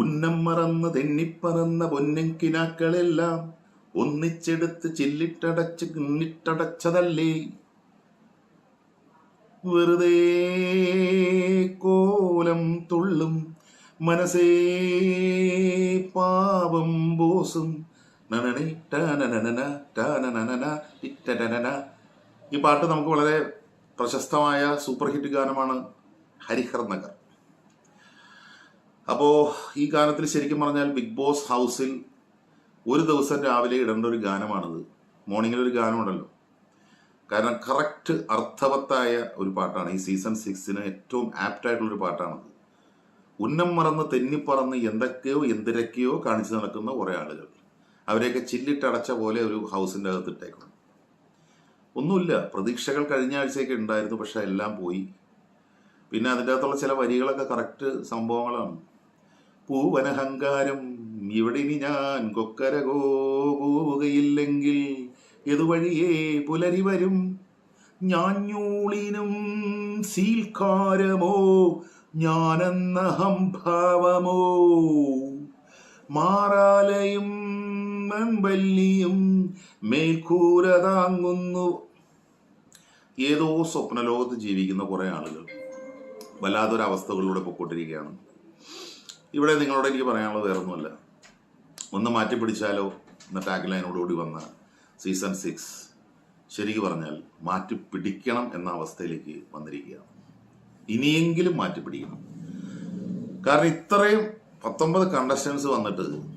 ഉന്നം മറന്ന് തെന്നിപ്പറന്ന പൊന്നെങ്കിനാക്കളെല്ലാം ഒന്നിച്ചെടുത്ത് ചില്ലിട്ടടച്ച് കിണ്ണിട്ടടച്ചതല്ലേ? വെറുതെ കോലം തുള്ളും മനസ്സേ പാവം ബോസും. ഈ പാട്ട് നമുക്ക് വളരെ പ്രശസ്തമായ സൂപ്പർ ഹിറ്റ് ഗാനമാണ് ഹരിഹർ നഗർ. അപ്പോൾ ഈ ഗാനത്തിൽ ശരിക്കും പറഞ്ഞാൽ ബിഗ് ബോസ് ഹൗസിൽ ഒരു ദിവസം രാവിലെ ഇടേണ്ട ഒരു ഗാനമാണിത്. മോർണിംഗിൽ ഒരു ഗാനമുണ്ടല്ലോ. കാരണം കറക്റ്റ് അർത്ഥവത്തായ ഒരു പാട്ടാണ്. ഈ സീസൺ സിക്സിന് ഏറ്റവും ആപ്റ്റ് ആയിട്ടുള്ള ഒരു പാട്ടാണത്. ഉന്നം മറന്ന് തെന്നിപ്പറന്ന് എന്തൊക്കെയോ എന്തിരക്കെയോ കാണിച്ചു നടക്കുന്ന കുറേ ആളുകൾ. അവരെയൊക്കെ ചില്ലിട്ടടച്ച പോലെ ഒരു ഹൗസിന്റെ അകത്ത് ഇട്ടേക്കണം. ഒന്നുമില്ല. പ്രതീക്ഷകൾ കഴിഞ്ഞ ആഴ്ചയൊക്കെ ഉണ്ടായിരുന്നു. പക്ഷെ എല്ലാം പോയി. പിന്നെ അതിന്റെ അകത്തുള്ള ചില വരികളൊക്കെ കറക്റ്റ് സംഭവങ്ങളാണ്. പൂവനഹങ്കാരം. ഇവിടെ ഇനി ഞാൻ കൊക്കരകോ പോവുകയില്ലെങ്കിൽ ഇതുവഴിയേ പുലരി വരും? ഞാഞ്ഞൂളിനും സീൽക്കാരമോ? ഞാനെന്ന ഹംഭാവമോ? മാറാലയും മൺവല്ലിയും മേൽക്കൂര താങ്ങുന്നു. ഏതോ സ്വപ്നലോകത്ത് ജീവിക്കുന്ന കുറേ ആളുകൾ വല്ലാത്തൊരവസ്ഥകളിലൂടെ പൊക്കോട്ടിരിക്കുകയാണ് ഇവിടെ നിങ്ങളോട് എനിക്ക് പറയാനുള്ളത് വേറൊന്നുമല്ല. ഒന്ന് മാറ്റി പിടിച്ചാലോ എന്ന ടാഗ് ലൈനോടുകൂടി വന്ന സീസൺ സിക്സ് ശരിക്കും പറഞ്ഞാൽ മാറ്റി പിടിക്കണം എന്ന അവസ്ഥയിലേക്ക് വന്നിരിക്കുകയാണ്. ഇനിയെങ്കിലും മാറ്റി പിടിക്കണം. കാരണം ഇത്രയും പത്തൊമ്പത് കണ്ടസ്റ്റൻസ് വന്നിട്ട്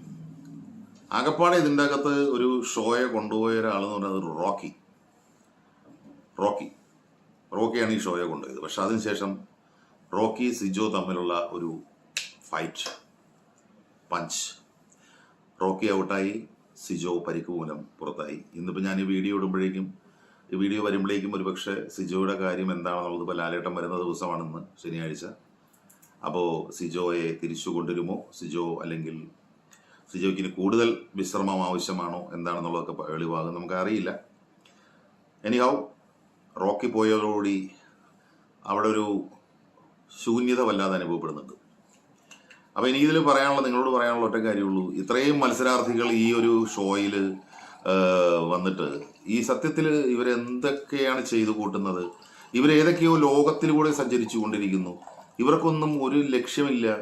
ആകപ്പാടെ ഇതിന്റെ അകത്ത് ഒരു ഷോയെ കൊണ്ടുപോയ ഒരാളെന്ന് പറയുന്നത് റോക്കി. റോക്കി. റോക്കിയാണ് ഈ ഷോയെ കൊണ്ടുപോയത്. പക്ഷെ അതിനുശേഷം റോക്കി സിജോ തമ്മിലുള്ള ഒരു ഫൈറ്റ് പഞ്ച് റോക്കി ഔട്ടായി സിജോ പരിക്ക് മൂലം പുറത്തായി. ഇന്നിപ്പോൾ ഞാൻ ഈ വീഡിയോ ഇടുമ്പോഴേക്കും ഈ വീഡിയോ വരുമ്പോഴേക്കും ഒരുപക്ഷെ സിജോയുടെ കാര്യം എന്താണെന്നുള്ളത് ഇപ്പോൾ ലാലേട്ടം വരുന്ന ദിവസമാണെന്ന് ശനിയാഴ്ച. അപ്പോൾ സിജോയെ തിരിച്ചു കൊണ്ടുവരുമോ? സിജോ അല്ലെങ്കിൽ സിജോയ്ക്ക് ഇനി കൂടുതൽ വിശ്രമം ആവശ്യമാണോ എന്താണെന്നുള്ളതൊക്കെ വെളിവാകും. നമുക്കറിയില്ല. എനിഹാവ് റോക്കി പോയതോടുകൂടി അവിടെ ഒരു ശൂന്യത വല്ലാതെ അനുഭവപ്പെടുന്നുണ്ട്. അപ്പോൾ എനിക്കിതിൽ പറയാനുള്ള നിങ്ങളോട് പറയാനുള്ള ഒറ്റ കാര്യമുള്ളൂ. ഇത്രയും മത്സരാർത്ഥികൾ ഈ ഒരു ഷോയിൽ വന്നിട്ട് ഈ സത്യത്തിൽ ഇവരെന്തൊക്കെയാണ് ചെയ്തു കൂട്ടുന്നത്? ഇവരേതൊക്കെയോ ലോകത്തിലൂടെ സഞ്ചരിച്ചു കൊണ്ടിരിക്കുന്നു. ഇവർക്കൊന്നും ഒരു ലക്ഷ്യമില്ല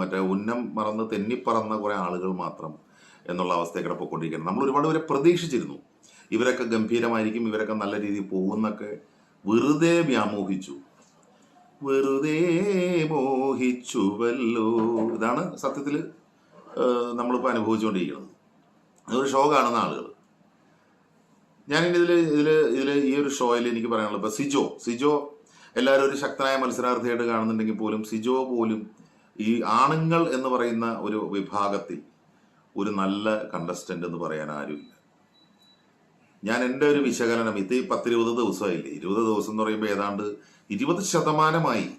മറ്റേ ഉന്നം മറന്ന് തെന്നിപ്പറന്ന കുറെ ആളുകൾ മാത്രം എന്നുള്ള അവസ്ഥയെ പോയിക്കൊണ്ടിരിക്കുകയാണ് നമ്മൾ ഒരുപാട് പേരെ പ്രതീക്ഷിച്ചിരുന്നു. ഇവരൊക്കെ ഗംഭീരമായിരിക്കും ഇവരൊക്കെ നല്ല രീതിയിൽ പോകുന്നൊക്കെ വെറുതെ വ്യാമോഹിച്ചു. വെറുതെ മോഹിച്ചുവല്ലോ. ഇതാണ് സത്യത്തിൽ നമ്മളിപ്പോൾ അനുഭവിച്ചുകൊണ്ടിരിക്കുന്നത്. അതൊരു ഷോ കാണുന്ന ആളുകൾ. ഞാൻ ഇതിൽ ഇതിൽ ഇതിൽ ഈ ഒരു ഷോയിൽ എനിക്ക് പറയാനുള്ളത് ഇപ്പൊ സിജോ. സിജോ എല്ലാവരും ഒരു ശക്തനായ മത്സരാർത്ഥിയായിട്ട് കാണുന്നുണ്ടെങ്കിൽ പോലും സിജോ പോലും ഈ ആണുങ്ങൾ എന്ന് പറയുന്ന ഒരു വിഭാഗത്തിൽ ഒരു നല്ല കണ്ടസ്റ്റന്റ് എന്ന് പറയാൻ ആരുമില്ല. ഞാൻ എന്റെ ഒരു വിശകലനം ഇത് പത്തിരുപത് ദിവസമായില്ലേ? ഇരുപത് ദിവസം എന്ന് പറയുമ്പോൾ ഏതാണ്ട് ഇരുപത് ശതമാനമായി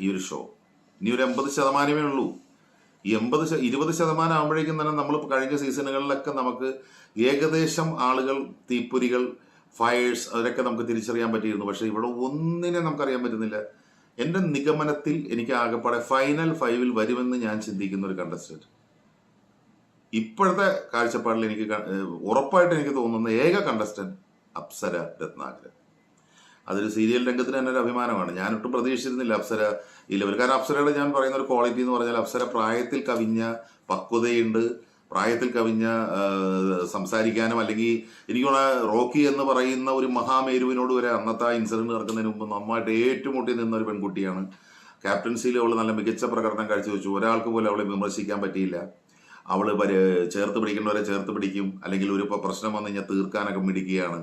ഈ ഒരു ഷോ ഇനി ഒരു എൺപത് ശതമാനമേ ഉള്ളൂ. ഈ എൺപത് ഇരുപത് ശതമാനം ആകുമ്പോഴേക്കും തന്നെ നമ്മൾ കഴിഞ്ഞ സീസണുകളിലൊക്കെ നമുക്ക് ഏകദേശം ആളുകൾ തീപ്പൊരികൾ ഫയേഴ്സ് അവരൊക്കെ നമുക്ക് തിരിച്ചറിയാൻ പറ്റിയിരുന്നു. പക്ഷേ ഇവിടെ ഒന്നിനെ നമുക്കറിയാൻ പറ്റുന്നില്ല. എന്റെ നിഗമനത്തിൽ എനിക്ക് ആകെപ്പാടെ ഫൈനൽ ഫൈവിൽ വരുമെന്ന് ഞാൻ ചിന്തിക്കുന്ന ഒരു കണ്ടസ്റ്റന്റ് ഇപ്പോഴത്തെ കാഴ്ചപ്പാടിൽ എനിക്ക് ഉറപ്പായിട്ട് എനിക്ക് തോന്നുന്ന ഏക കണ്ടസ്റ്റന്റ് അപ്സര രത്നാകരൻ. അതൊരു സീരിയൽ രംഗത്തിന് തന്നെ ഒരു അഭിമാനമാണ്. ഞാനൊട്ടും പ്രതീക്ഷിച്ചിരുന്നില്ല അപ്സര ഈ ലെവൽ കാരണം അപ്സരയുടെ ഞാൻ പറയുന്ന ഒരു ക്വാളിറ്റി എന്ന് പറഞ്ഞാൽ അപ്സര പ്രായത്തിൽ കവിഞ്ഞ പക്വതയുണ്ട്. പ്രായത്തിൽ കവിഞ്ഞ സംസാരിക്കാനും അല്ലെങ്കിൽ എനിക്കുള്ള റോക്കി എന്ന് പറയുന്ന ഒരു മഹാമേരുവിനോട് വരെ അന്നത്തെ ആ ഇൻസിഡന്റ് നടക്കുന്നതിന് മുമ്പ് നന്നായിട്ട് ഏറ്റുമുട്ടി നിന്ന ഒരു പെൺകുട്ടിയാണ്. ക്യാപ്റ്റൻസിയിൽ അവൾ നല്ല മികച്ച പ്രകടനം കാഴ്ചവെച്ചു. ഒരാൾക്ക് പോലും അവളെ വിമർശിക്കാൻ പറ്റിയില്ല. പരി ചേർത്ത് പിടിക്കേണ്ടവരെ ചേർത്ത് പിടിക്കും. അല്ലെങ്കിൽ ഒരു ഇപ്പോൾ പ്രശ്നം വന്നു കഴിഞ്ഞാൽ തീർക്കാനൊക്കെ മിടിക്കുകയാണ്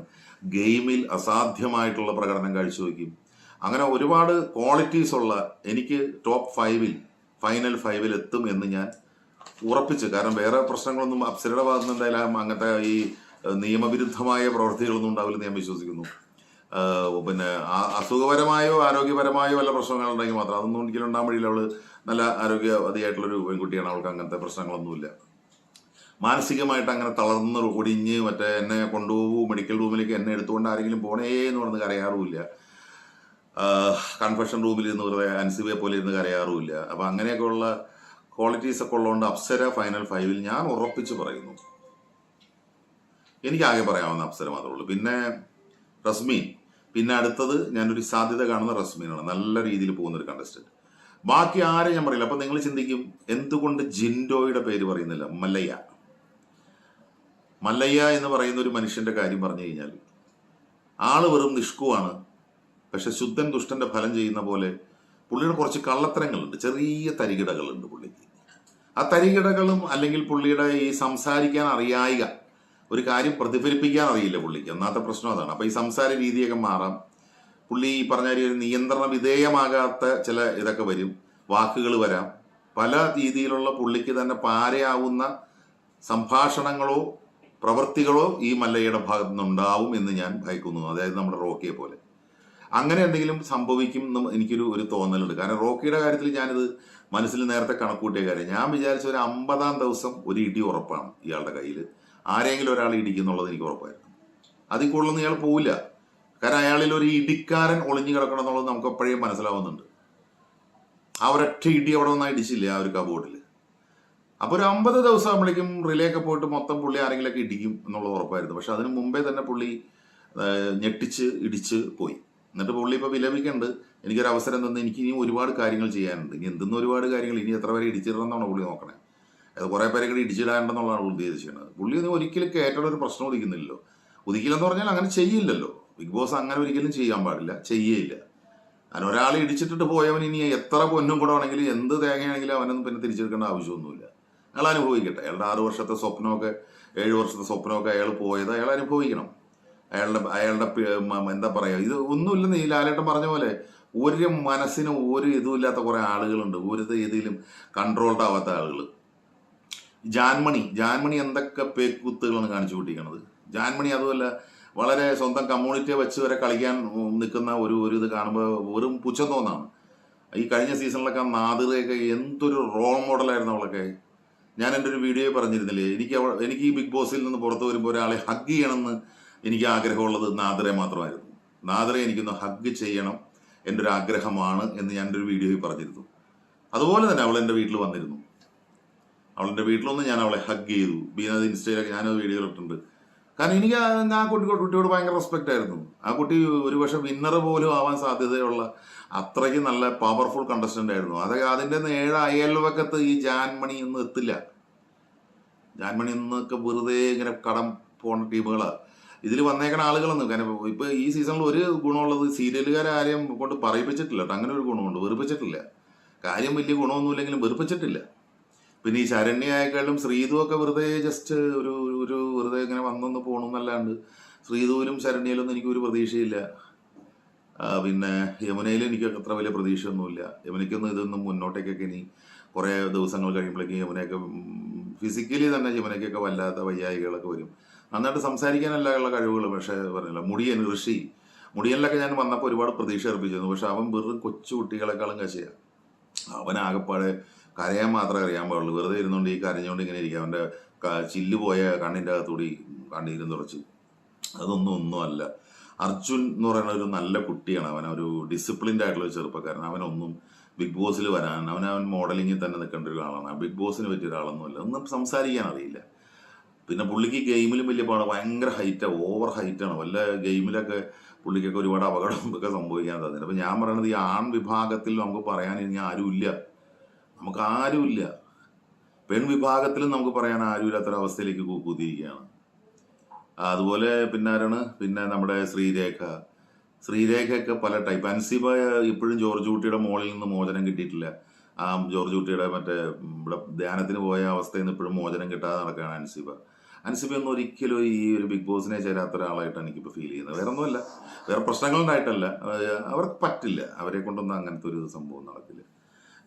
ഗെയിമിൽ അസാധ്യമായിട്ടുള്ള പ്രകടനം കാഴ്ചവെക്കും അങ്ങനെ ഒരുപാട് ക്വാളിറ്റീസ് ഉള്ള എനിക്ക് ടോപ്പ് ഫൈവിൽ ഫൈനൽ ഫൈവിൽ എത്തും എന്ന് ഞാൻ ഉറപ്പിച്ചു. കാരണം വേറെ പ്രശ്നങ്ങളൊന്നും അപ്സരയുടെ ഭാഗത്തുനിന്ന് എന്തായാലും അങ്ങനത്തെ ഈ നിയമവിരുദ്ധമായ പ്രവൃത്തികളൊന്നും ഉണ്ടാവില്ലെന്ന് ഞാൻ വിശ്വസിക്കുന്നു. പിന്നെ അസുഖപരമായോ ആരോഗ്യപരമായോ വല്ല പ്രശ്നങ്ങളുണ്ടെങ്കിൽ മാത്രം. അതൊന്നും ഒരിക്കലും ഉണ്ടാകാൻ വഴിയില്ല. അവൾ നല്ല ആരോഗ്യവതിയായിട്ടുള്ളൊരു പെൺകുട്ടിയാണ്. അവൾക്ക് അങ്ങനത്തെ പ്രശ്നങ്ങളൊന്നുമില്ല. മാനസികമായിട്ട് അങ്ങനെ തളർന്ന് ഒടിഞ്ഞ് മറ്റേ എന്നെ കൊണ്ടുപോകും മെഡിക്കൽ റൂമിലേക്ക് എന്നെ എടുത്തുകൊണ്ട് ആരെങ്കിലും പോണേ എന്ന് പറഞ്ഞ് കരയാറുമില്ല. കൺഫെഷൻ റൂമിൽ ഇരുന്ന് വെറുതെ അൻസിബയെ പോലെ ഇരുന്ന് കരയാറുമില്ല. അപ്പം അങ്ങനെയൊക്കെയുള്ള ക്വാളിറ്റീസ് ഒക്കെ ഉള്ളതുകൊണ്ട് അപ്സര ഫൈനൽ ഫൈവിൽ ഞാൻ ഉറപ്പിച്ച് പറയുന്നു. എനിക്കാകെ പറയാവുന്ന അപ്സര മാത്രമേ ഉള്ളൂ. പിന്നെ റസ്മീൻ പിന്നെ അടുത്തത് ഞാനൊരു സാധ്യത കാണുന്ന റസ്മീനാണ്. നല്ല രീതിയിൽ പോകുന്ന ഒരു കണ്ടസ്റ്റന്റ് ബാക്കി ആരും ഞാൻ പറയില്ല. അപ്പൊ നിങ്ങൾ ചിന്തിക്കും എന്തുകൊണ്ട് ജിൻഡോയുടെ പേര് പറയുന്നില്ല? മല്ലയ്യ. മല്ലയ്യ എന്ന് പറയുന്ന ഒരു മനുഷ്യന്റെ കാര്യം പറഞ്ഞു കഴിഞ്ഞാൽ ആൾ വെറും നിഷ്കുവാണ്. പക്ഷെ ശുദ്ധൻ ദുഷ്ടന്റെ ഫലം ചെയ്യുന്ന പോലെ പുള്ളിയുടെ കുറച്ച് കള്ളത്തരങ്ങളുണ്ട്. ചെറിയ തരികിടകളുണ്ട് പുള്ളിക്ക്. ആ തരികിടകളും അല്ലെങ്കിൽ പുള്ളിയുടെ ഈ സംസാരിക്കാൻ അറിയായിക ഒരു കാര്യം പ്രതിഫലിപ്പിക്കാൻ അറിയില്ല പുള്ളിക്ക്. ഒന്നാമത്തെ പ്രശ്നം അതാണ്. അപ്പൊ ഈ സംസാര രീതിയൊക്കെ മാറാം. പുള്ളി ഈ പറഞ്ഞ ഒരു നിയന്ത്രണ വിധേയമാകാത്ത ചില ഇതൊക്കെ വരും. വാക്കുകൾ വരാം. പല രീതിയിലുള്ള പുള്ളിക്ക് തന്നെ പാരയാവുന്ന സംഭാഷണങ്ങളോ പ്രവൃത്തികളോ ഈ മല്ലയുടെ ഭാഗത്തു നിന്നുണ്ടാവും എന്ന് ഞാൻ ഭയക്കുന്നു. അതായത് നമ്മുടെ റോക്കിയെ പോലെ. അങ്ങനെ എന്തെങ്കിലും സംഭവിക്കും എന്ന് എനിക്കൊരു ഒരു തോന്നലുണ്ട്. കാരണം റോക്കിയുടെ കാര്യത്തിൽ ഞാനിത് മനസ്സിൽ നേരത്തെ കണക്കൂട്ടിയ കാര്യം. ഞാൻ വിചാരിച്ച ഒരു അമ്പതാം ദിവസം ഒരു ഇടി ഉറപ്പാണ് ഇയാളുടെ കയ്യിൽ ആരെങ്കിലും ഒരാൾ ഇടിക്കുന്നുള്ളത് എനിക്ക് ഉറപ്പായിരുന്നു. അതിൽ കൂടുതലൊന്നും ഇയാൾ പോവില്ല. കാരണം അയാളിൽ ഒരു ഇടിക്കാരൻ ഒളിഞ്ഞു കിടക്കണം എന്നുള്ളത് നമുക്ക് എപ്പോഴേ മനസ്സിലാവുന്നുണ്ട്. ആ ഒരൊറ്റ ഇടി അവിടെ ഒന്നും ഇടിച്ചില്ല ആ ഒരു കബോർഡിൽ. അപ്പൊ ഒരു അമ്പത് ദിവസം ആകുമ്പോഴേക്കും റിലേ ഒക്കെ പോയിട്ട് മൊത്തം പുള്ളി ആരെങ്കിലൊക്കെ ഇടിക്കും എന്നുള്ളത് ഉറപ്പായിരുന്നു. പക്ഷെ അതിന് മുമ്പേ തന്നെ പുള്ളി ഞെട്ടിച്ച് ഇടിച്ച് പോയി. എന്നിട്ട് പുള്ളി ഇപ്പൊ വിലപിക്കുന്നുണ്ട്. എനിക്കൊരു അവസരം തന്നെ എനിക്ക് ഇനിയും ഒരുപാട് കാര്യങ്ങൾ ചെയ്യാനുണ്ട്. ഇനി എന്തെന്ന് ഒരുപാട് കാര്യങ്ങൾ ഇനി എത്ര വരെ ഇടിച്ചിടണം എന്നാണ് പുള്ളി നോക്കണേ. അത് കുറെ പേരെ കൂടി ഇടിച്ചിടാണ്ടെന്നുള്ളതാണ് പുള്ളി ഉദ്ദേശിക്കുന്നത്. പുള്ളി ഒന്നും ഒരിക്കലും കയറ്റുള്ള ഒരു പ്രശ്നം ഉദിക്കുന്നില്ലല്ലോ. ഉദിക്കില്ലെന്ന് പറഞ്ഞാൽ അങ്ങനെ ചെയ്യില്ലല്ലോ. ബിഗ് ബോസ് അങ്ങനെ ഒരിക്കലും ചെയ്യാൻ പാടില്ല. ചെയ്യേയില്ല. അങ്ങനെ ഒരാളെ ഇടിച്ചിട്ടിട്ട് പോയവൻ ഇനി എത്ര പൊന്നും കൂടെ ആണെങ്കിലും എന്ത് തേങ്ങയാണെങ്കിലും അവനൊന്നും പിന്നെ തിരിച്ചെടുക്കേണ്ട ആവശ്യമൊന്നുമില്ല. അയാൾ അനുഭവിക്കട്ടെ. അയാളുടെ ആറു വർഷത്തെ സ്വപ്നമൊക്കെ ഏഴ് വർഷത്തെ സ്വപ്നമൊക്കെ അയാൾ പോയത് അയാൾ അനുഭവിക്കണം. അയാളുടെ അയാളുടെ എന്താ പറയുക ഇത് ഒന്നുമില്ലെന്ന് ഈ ലാലേട്ടൻ പറഞ്ഞ പോലെ ഒരു മനസ്സിന് ഒരു ഇതുമില്ലാത്ത കുറേ ആളുകളുണ്ട്. ഒരു ഇതിലും കൺട്രോൾഡ് ആവാത്ത ആളുകൾ ജാൻമണി ജാൻമണി എന്തൊക്കെ പേക്കുത്തുകളാണ് കാണിച്ചു കൂട്ടിക്കണത് ജാൻമണി അതുമല്ല വളരെ സ്വന്തം കമ്മ്യൂണിറ്റിയെ വെച്ച് വരെ കളിക്കാൻ നിൽക്കുന്ന ഒരു ഒരു ഇത് കാണുമ്പോൾ വെറും പുച്ഛം തോന്നാണ്. ഈ കഴിഞ്ഞ സീസണിലൊക്കെ നാദിറയൊക്കെ എന്തൊരു റോൾ മോഡലായിരുന്നു അവളൊക്കെ. ഞാൻ എന്റെ ഒരു വീഡിയോ പറഞ്ഞിരുന്നില്ലേ എനിക്ക് അവൾ എനിക്ക് ഈ ബിഗ് ബോസിൽ നിന്ന് പുറത്ത് വരുമ്പോൾ ഒരാളെ ഹഗ് ചെയ്യണമെന്ന് എനിക്ക് ആഗ്രഹമുള്ളത് നാദിറെ മാത്രമായിരുന്നു. നാദിറെ എനിക്കൊന്ന് ഹഗ് ചെയ്യണം എന്റെ ഒരു ആഗ്രഹമാണ് എന്ന് ഞാൻ എന്റെ ഒരു വീഡിയോയിൽ പറഞ്ഞിരുന്നു. അതുപോലെ തന്നെ അവൾ എന്റെ വീട്ടിൽ വന്നിരുന്നു. അവളുടെ വീട്ടിലൊന്നും ഞാൻ അവളെ ഹഗ് ചെയ്തു. ബീനത് ഇൻസ്റ്റയിലൊക്കെ ഞാനത് വീഡിയോ ഇട്ടിട്ടുണ്ട്. കാരണം എനിക്ക് ആ- കുട്ടിക്കോട്ട് കുട്ടി കുട്ടിയോട് ഭയങ്കര റെസ്പെക്റ്റ് ആയിരുന്നു. ആ കുട്ടി ഒരുപക്ഷെ വിന്നർ പോലും ആവാൻ സാധ്യതയുള്ള അത്രയ്ക്ക് നല്ല പവർഫുൾ കണ്ടസ്റ്റന്റ് ആയിരുന്നു. അത് അതിന്റെ ഏഴ് അയൽവക്കത്ത് ഈ ജാൻമണി ഒന്നും എത്തില്ല. ജാൻമണി എന്നൊക്കെ വെറുതെ ഇങ്ങനെ കടം പോണ ടീമുകളാ. ഇതിൽ വന്നേക്കണ ആളുകളൊന്നും കാരണം ഇപ്പൊ ഈ സീസണിൽ ഒരു ഗുണമുള്ളത് സീരിയലുകാരും കൊണ്ട് പറയിപ്പിച്ചിട്ടില്ല. അങ്ങനെ ഒരു ഗുണമുണ്ട്. വെറുപ്പിച്ചിട്ടില്ല. കാര്യം വലിയ ഗുണമൊന്നുമില്ലെങ്കിലും വെറുപ്പിച്ചിട്ടില്ല. പിന്നെ ഈ ശരണ്യായേക്കാളും ശ്രീതു ഒക്കെ വെറുതെ ജസ്റ്റ് ഒരു ഒരു വെറുതെ ഇങ്ങനെ വന്നൊന്ന് പോണെന്നല്ലാണ്ട് ശ്രീതുവിലും ശരണ്യയിലൊന്നും എനിക്ക് ഒരു പ്രതീക്ഷയില്ല. പിന്നെ യമുനയിൽ എനിക്ക് അത്ര വലിയ പ്രതീക്ഷയൊന്നുമില്ല. യമുനയ്ക്കൊന്നും ഇതൊന്നും മുന്നോട്ടേക്കൊക്കെ ഇനി കുറേ ദിവസങ്ങൾ കഴിയുമ്പോഴേക്കും യമുനയൊക്കെ ഫിസിക്കലി തന്നെ യമുനയ്ക്കൊക്കെ വല്ലാത്ത വയ്യായികളൊക്കെ വരും. നന്നായിട്ട് സംസാരിക്കാനല്ല കഴിവുകൾ പക്ഷേ പറഞ്ഞില്ല മുടിയൻ ഋഷി. മുടിയനിലൊക്കെ ഞാൻ വന്നപ്പോൾ ഒരുപാട് പ്രതീക്ഷ അർപ്പിച്ചിരുന്നു. പക്ഷെ അവൻ വെറും കൊച്ചു കുട്ടികളെക്കാളും കശയാണ് അവൻ ആകെപ്പാടെ കരയാൻ മാത്രമേ അറിയാൻ പാടുള്ളൂ. വെറുതെ ഇരുന്നുകൊണ്ട് ഈ കരഞ്ഞുകൊണ്ട് ഇങ്ങനെ ഇരിക്കുക. അവന്റെ ചില്ല് പോയ കണ്ണിന്റെ അകത്തൂടി കണ്ണീരും തുറച്ച് അതൊന്നും ഒന്നുമല്ല അർജുൻ എന്ന് പറയുന്ന ഒരു നല്ല കുട്ടിയാണ്. അവൻ ഒരു ഡിസിപ്ലിൻഡ് ആയിട്ടുള്ള ചെറുപ്പക്കാരൻ. അവനൊന്നും ബിഗ് ബോസിൽ വരാൻ അവൻ അവൻ മോഡലിങ്ങിൽ തന്നെ നിൽക്കേണ്ട ഒരാളാണ് ബിഗ് ബോസിന് പറ്റിയ ഒരാളൊന്നുമല്ല ഒന്നും സംസാരിക്കാൻ അറിയില്ല. പിന്നെ പുള്ളിക്ക് ഗെയിമിലും വലിയ പാടാണ് ഭയങ്കര ഹൈറ്റാണ് ഓവർ ഹൈറ്റാണ് വല്ല ഗെയിമിലൊക്കെ പുള്ളിക്കൊക്കെ ഒരുപാട് അപകടം ഒക്കെ സംഭവിക്കാൻ സാധ്യത അപ്പം ഞാൻ പറയുന്നത് ഈ ആൺ വിഭാഗത്തിൽ നമുക്ക് പറയാൻ ഇനി ആരുമില്ല. നമുക്ക് ആരുമില്ല. പെൺ വിഭാഗത്തിലും നമുക്ക് പറയാൻ ആരുമില്ലാത്തൊരവസ്ഥയിലേക്ക് കു- കുതിയിരിക്കുകയാണ്. അതുപോലെ പിന്നെ ആരാണ്? പിന്നെ നമ്മുടെ ശ്രീരേഖ. ശ്രീരേഖയൊക്കെ പല ടൈപ്പ്. അൻസിബ ഇപ്പോഴും ജോർജ് കുട്ടിയുടെ മോളിൽ നിന്ന് മോചനം കിട്ടിയിട്ടില്ല. ആ ജോർജ് കുട്ടിയുടെ മറ്റേ ഇവിടെ ധ്യാനത്തിന് പോയ അവസ്ഥയിൽ നിന്ന് ഇപ്പോഴും മോചനം കിട്ടാതെ നടക്കുകയാണ് അൻസിബ. അൻസിബ ഒന്നും ഒരിക്കലും ഈ ഒരു ബിഗ് ബോസിനെ ചേരാത്ത ഒരാളായിട്ടാണ് എനിക്കിപ്പോൾ ഫീൽ ചെയ്യുന്നത്. വേറെ ഒന്നുമല്ല വേറെ പ്രശ്നങ്ങളുണ്ടായിട്ടല്ല. അവർക്ക് പറ്റില്ല. അവരെ കൊണ്ടൊന്നും അങ്ങനത്തെ ഒരു സംഭവം നടക്കില്ല.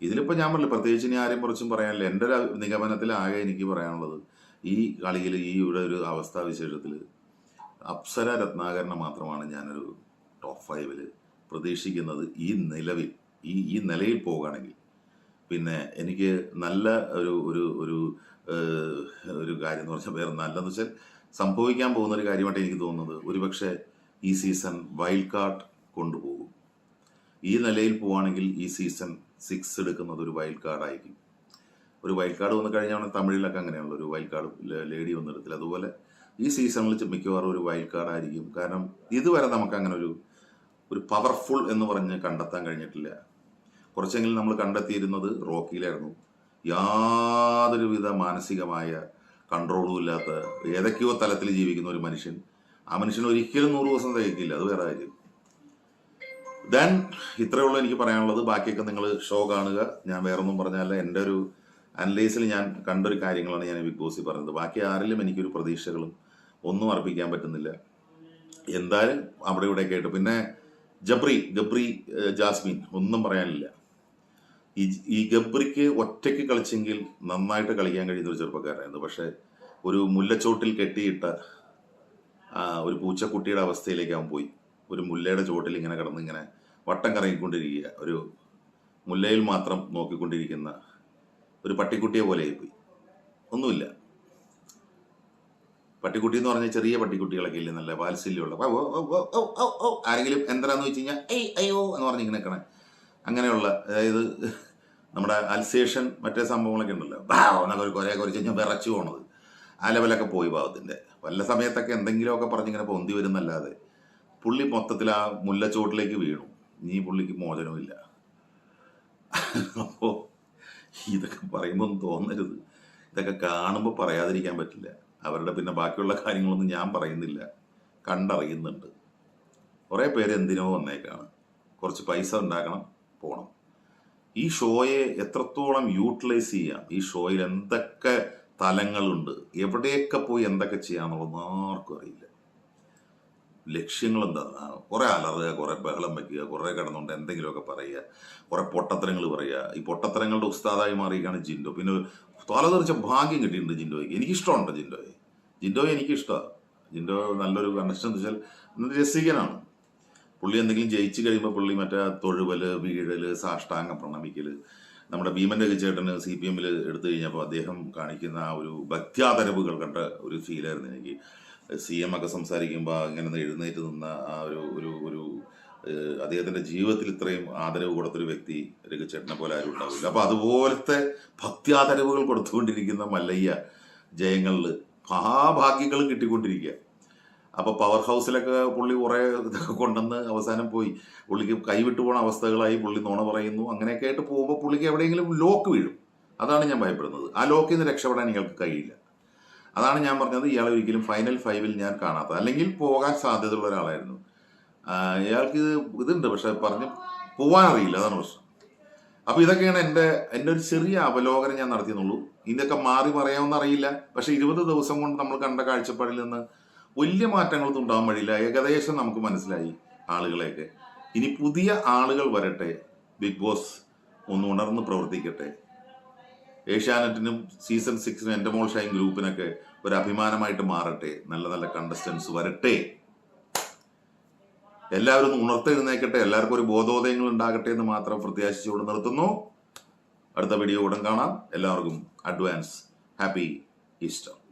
ഇതിലിപ്പോൾ ഞാൻ പറഞ്ഞില്ല പ്രത്യേകിച്ച് ഇനി ആരെയും കുറിച്ചും പറയാനില്ല. എന്റെ ഒരു നിഗമനത്തിൽ ആകെ എനിക്ക് പറയാനുള്ളത് ഈ കളിയിൽ ഈ ഇവിടെ ഒരു അവസ്ഥാവിശേഷത്തിൽ അപ്സര രത്നാകരനെ മാത്രമാണ് ഞാനൊരു ടോപ്പ് ഫൈവിൽ പ്രതീക്ഷിക്കുന്നത് ഈ നിലവിൽ ഈ ഈ നിലയിൽ പോകുകയാണെങ്കിൽ പിന്നെ എനിക്ക് നല്ല ഒരു ഒരു ഒരു ഒരു കാര്യം എന്ന് പറഞ്ഞാൽ വേറെ നല്ലതെന്ന് വെച്ചാൽ സംഭവിക്കാൻ പോകുന്ന ഒരു കാര്യമായിട്ട് എനിക്ക് തോന്നുന്നത്. ഒരുപക്ഷെ ഈ സീസൺ വൈൽഡ് കാർഡ് കൊണ്ടുപോകും. ഈ നിലയിൽ പോവുകയാണെങ്കിൽ ഈ സീസൺ സിക്സ് എടുക്കുന്നത് ഒരു വൈൽഡ് കാർഡായിരിക്കും ഒരു വൈൽഡ് കാർഡ് വന്നു കഴിഞ്ഞാൽ തമിഴിലൊക്കെ അങ്ങനെയുള്ള ഒരു വൈൽഡ് കാർഡ് ലേഡി വന്നെടുത്തില്ല അതുപോലെ ഈ സീസണിൽ മിക്കവാറും ഒരു വൈൽഡ് കാർഡായിരിക്കും കാരണം ഇതുവരെ നമുക്ക് അങ്ങനെ ഒരു ഒരു പവർഫുൾ എന്ന് പറഞ്ഞ് കണ്ടെത്താൻ കഴിഞ്ഞിട്ടില്ല. കുറച്ചെങ്കിലും നമ്മൾ കണ്ടെത്തിയിരുന്നത് റോക്കിയിലായിരുന്നു. യാതൊരുവിധ മാനസികമായ കൺട്രോളും ഇല്ലാത്ത ഏതൊക്കെയോ തലത്തിൽ ജീവിക്കുന്ന ഒരു മനുഷ്യൻ. ആ മനുഷ്യൻ ഒരിക്കലും നൂറ് ദിവസം തികക്കില്ല അത് വേറെ കാര്യം. ദെൻ ഇത്രയേ ഉള്ളൂ എനിക്ക് പറയാനുള്ളത്. ബാക്കിയൊക്കെ നിങ്ങൾ ഷോ കാണുക. ഞാൻ വേറൊന്നും പറഞ്ഞാൽ എന്റെ ഒരു അനലൈസിൽ ഞാൻ കണ്ടൊരു കാര്യങ്ങളാണ് ഞാൻ ബിഗ് ബോസിൽ പറഞ്ഞത്. ബാക്കി ആരിലും എനിക്കൊരു പ്രതീക്ഷകളും ഒന്നും അർപ്പിക്കാൻ പറ്റുന്നില്ല. എന്തായാലും അവിടെ ഇവിടെ കേട്ടു പിന്നെ ജബ്രി ഗബ്രി ജാസ്മിൻ ഒന്നും പറയാനില്ല. ഈ ഈ ഗബ്രിക്ക് ഒറ്റയ്ക്ക് കളിച്ചെങ്കിൽ നന്നായിട്ട് കളിക്കാൻ കഴിയുന്ന ഒരു ചെറുപ്പക്കാരനായിരുന്നു. പക്ഷേ ഒരു മുല്ലച്ചോട്ടിൽ കെട്ടിയിട്ട ഒരു പൂച്ചക്കുട്ടിയുടെ അവസ്ഥയിലേക്ക് അവൻ പോയി. ഒരു മുല്ലയുടെ ചുവട്ടിൽ ഇങ്ങനെ കിടന്ന് ഇങ്ങനെ വട്ടം കറങ്ങിക്കൊണ്ടിരിക്കുക. ഒരു മുല്ലയിൽ മാത്രം നോക്കിക്കൊണ്ടിരിക്കുന്ന ഒരു പട്ടിക്കുട്ടിയെ പോലെ ആയിപ്പോയി. ഒന്നുമില്ല. പട്ടിക്കുട്ടി എന്ന് പറഞ്ഞാൽ ചെറിയ പട്ടിക്കുട്ടികളൊക്കെ ഇല്ലേ? നല്ല വാത്സല്യമുള്ള. ആരെങ്കിലും എന്താണെന്ന് വെച്ച് കഴിഞ്ഞാൽ ഐ അയ്യോ എന്ന് പറഞ്ഞ് ഇങ്ങനെ നിൽക്കണേ. അങ്ങനെയുള്ള അതായത് നമ്മുടെ അൽസേഷൻ മറ്റേ സംഭവങ്ങളൊക്കെ ഉണ്ടല്ലോ. എന്നൊക്കെ ഒരു കുറേ കുറച്ച് കഴിഞ്ഞാൽ വിറച്ചു പോണത്. ആ ലെവലൊക്കെ പോയി ഭാവത്തിന്റെ വല്ല സമയത്തൊക്കെ എന്തെങ്കിലുമൊക്കെ പറഞ്ഞിങ്ങനെ പൊന്തി വരുന്നല്ലാതെ പുള്ളി മൊത്തത്തിൽ ആ മുല്ലച്ചോട്ടിലേക്ക് വീണു. നീ പുള്ളിക്ക് മോചനമില്ല അപ്പോൾ ഇതൊക്കെ പറയുമ്പോൾ തോന്നരുത്. ഇതൊക്കെ കാണുമ്പോൾ പറയാതിരിക്കാൻ പറ്റില്ല. അവരുടെ പിന്നെ ബാക്കിയുള്ള കാര്യങ്ങളൊന്നും ഞാൻ പറയുന്നില്ല. കണ്ടറിയുന്നുണ്ട്. കുറേ പേര് എന്തിനോ വന്നേക്കാണ്. കുറച്ച് പൈസ ഉണ്ടാക്കണം പോകണം ഈ ഷോയെ എത്രത്തോളം യൂട്ടിലൈസ് ചെയ്യാം? ഈ ഷോയിൽ എന്തൊക്കെ തലങ്ങളുണ്ട്? എവിടെയൊക്കെ പോയി എന്തൊക്കെ ചെയ്യാന്നുള്ളതൊന്നും ആർക്കും അറിയില്ല. ലക്ഷ്യങ്ങൾ എന്താ കുറെ അലറുക കുറെ ബഹളം വയ്ക്കുക കുറെ കിടന്നുകൊണ്ട് എന്തെങ്കിലുമൊക്കെ പറയുക കുറെ പൊട്ടത്തരങ്ങൾ പറയുക. ഈ പൊട്ടത്തരങ്ങളുടെ ഉസ്താദായി മാറിയാണ് ജിൻഡോ. പിന്നെ തലതെറിച്ച ഭാഗ്യം കിട്ടിയിട്ടുണ്ട് ജിൻഡോയ്ക്ക്. എനിക്കിഷ്ടമുണ്ട് ജിൻഡോയെ. ജിൻഡോയെ എനിക്കിഷ്ടമാണ് ജിൻഡോ നല്ലൊരു കണക്ഷൻ എന്ന് വെച്ചാൽ രസികനാണ്. പുള്ളി എന്തെങ്കിലും ജയിച്ചു കഴിയുമ്പോൾ പുള്ളി മറ്റേ തൊഴുവൽ വീഴൽ സാഷ്ടാംഗ പ്രണമിക്കൽ. നമ്മുടെ ഭീമന്റെ ചേട്ടന് സി പി എമ്മിൽ എടുത്തു കഴിഞ്ഞപ്പോൾ അദ്ദേഹം കാണിക്കുന്ന ആ ഒരു ഭക്ത്യാതരവുകൾ കണ്ട ഒരു ഫീലായിരുന്നു എനിക്ക്. സി എം ഒക്കെ സംസാരിക്കുമ്പോൾ ഇങ്ങനെ എഴുന്നേറ്റ് നിന്ന ആ ഒരു ഒരു ഒരു അദ്ദേഹത്തിന്റെ ജീവിതത്തിൽ ഇത്രയും ആദരവ് കൊടുത്തൊരു വ്യക്തി രഘുചേട്ടനെ പോലെ ആരും ഉണ്ടാവില്ല. അപ്പോൾ അതുപോലത്തെ ഭക്ത്യാദരവുകൾ കൊടുത്തുകൊണ്ടിരിക്കുന്ന മല്ലയ്യ ജയങ്ങളിൽ മഹാഭാഗ്യങ്ങളും കിട്ടിക്കൊണ്ടിരിക്കുക അപ്പോൾ പവർ ഹൗസിലൊക്കെ പുള്ളി കുറെ ഇതൊക്കെ കൊണ്ടുവന്ന് അവസാനം പോയി. പുള്ളിക്ക് കൈവിട്ടു പോണ അവസ്ഥകളായി പുള്ളി നോണ പറയുന്നു. അങ്ങനെയൊക്കെ ആയിട്ട് പോകുമ്പോൾ പുള്ളിക്ക് എവിടെയെങ്കിലും ലോക്ക് വീഴും. അതാണ് ഞാൻ ഭയപ്പെടുന്നത്. ആ ലോക്കിൽ നിന്ന് രക്ഷപ്പെടാൻ നിങ്ങൾക്ക് കഴിയില്ല. അതാണ് ഞാൻ പറഞ്ഞത് ഇയാൾ ഒരിക്കലും ഫൈനൽ ഫൈവിൽ ഞാൻ കാണാത്ത അല്ലെങ്കിൽ പോകാൻ സാധ്യതയുള്ള ഒരാളായിരുന്നു. ഇയാൾക്ക് ഇത് ഇതുണ്ട് പക്ഷെ പറഞ്ഞ് പോവാൻ അറിയില്ല അതാണ് പ്രശ്നം. അപ്പൊ ഇതൊക്കെയാണ് എന്റെ എന്റെ ഒരു ചെറിയ അവലോകനം ഞാൻ നടത്തിയെന്നുള്ളൂ. ഇതൊക്കെ മാറി പറയാമെന്ന് അറിയില്ല. പക്ഷെ ഇരുപത് ദിവസം കൊണ്ട് നമ്മൾ കണ്ട കാഴ്ചപ്പാടിൽ നിന്ന് വലിയ മാറ്റങ്ങളൊന്നും ഉണ്ടാവാൻ വഴിയില്ല. ഏകദേശം നമുക്ക് മനസ്സിലായി ആളുകളെയൊക്കെ. ഇനി പുതിയ ആളുകൾ വരട്ടെ. ബിഗ് ബോസ് ഒന്ന് ഉണർന്ന് പ്രവർത്തിക്കട്ടെ. ഏഷ്യാനെറ്റിനും സീസൺ സിക്സിനും എന്റെ മോൾ ഷൈൻ ഗ്രൂപ്പിനൊക്കെ ഒരു അഭിമാനമായിട്ട് മാറട്ടെ. നല്ല നല്ല കണ്ടസ്റ്റൻസ് വരട്ടെ. എല്ലാവരും ഒന്ന് ഉണർത്തെഴുന്നേക്കട്ടെ എല്ലാവർക്കും ഒരു ബോധോദയങ്ങൾ ഉണ്ടാകട്ടെ എന്ന് മാത്രം പ്രത്യാശിച്ചുകൊണ്ട് നിർത്തുന്നു. അടുത്ത വീഡിയോ ഉടൻ കാണാം. എല്ലാവർക്കും അഡ്വാൻസ് ഹാപ്പി ഈസ്റ്റർ